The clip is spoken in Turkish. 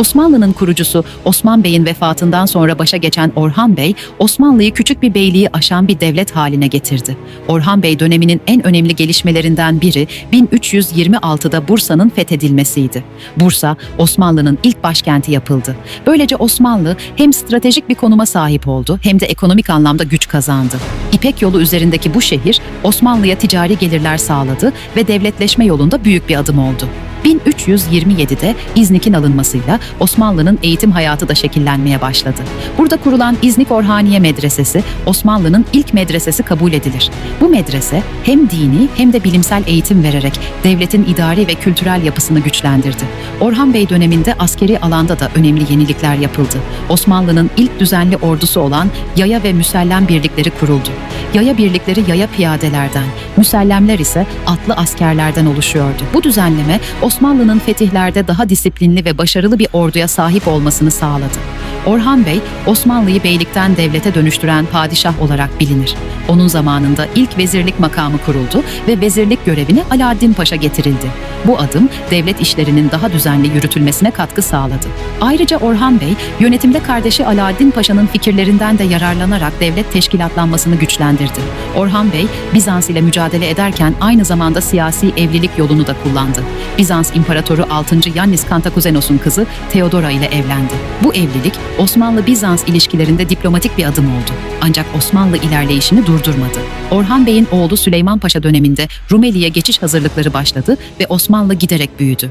Osmanlı'nın kurucusu Osman Bey'in vefatından sonra başa geçen Orhan Bey, Osmanlı'yı küçük bir beyliği aşan bir devlet haline getirdi. Orhan Bey döneminin en önemli gelişmelerinden biri 1326'da Bursa'nın fethedilmesiydi. Bursa, Osmanlı'nın ilk başkenti yapıldı. Böylece Osmanlı hem stratejik bir konuma sahip oldu hem de ekonomik anlamda güç kazandı. İpek yolu üzerindeki bu şehir Osmanlı'ya ticari gelirler sağladı ve devletleşme yolunda büyük bir adım oldu. 1327'de İznik'in alınmasıyla Osmanlı'nın eğitim hayatı da şekillenmeye başladı. Burada kurulan İznik Orhaniye Medresesi Osmanlı'nın ilk medresesi kabul edilir. Bu medrese hem dini hem de bilimsel eğitim vererek devletin idari ve kültürel yapısını güçlendirdi. Orhan Bey döneminde askeri alanda da önemli yenilikler yapıldı. Osmanlı'nın ilk düzenli ordusu olan yaya ve müsellem birlikleri kuruldu. Yaya birlikleri yaya piyadelerden, müsellemler ise atlı askerlerden oluşuyordu. Bu düzenleme Osmanlı'nın fetihlerde daha disiplinli ve başarılı bir orduya sahip olmasını sağladı. Orhan Bey, Osmanlı'yı beylikten devlete dönüştüren padişah olarak bilinir. Onun zamanında ilk vezirlik makamı kuruldu ve vezirlik görevine Alaaddin Paşa getirildi. Bu adım devlet işlerinin daha düzenli yürütülmesine katkı sağladı. Ayrıca Orhan Bey, yönetimde kardeşi Alaaddin Paşa'nın fikirlerinden de yararlanarak devlet teşkilatlanmasını güçlendirdi. Orhan Bey, Bizans ile mücadele ederken aynı zamanda siyasi evlilik yolunu da kullandı. Bizans İmparatoru 6. Yannis Kantakuzenos'un kızı Theodora ile evlendi. Bu evlilik Osmanlı-Bizans ilişkilerinde diplomatik bir adım oldu. Ancak Osmanlı ilerleyişini durdurmadı. Orhan Bey'in oğlu Süleyman Paşa döneminde Rumeli'ye geçiş hazırlıkları başladı ve Osmanlı giderek büyüdü.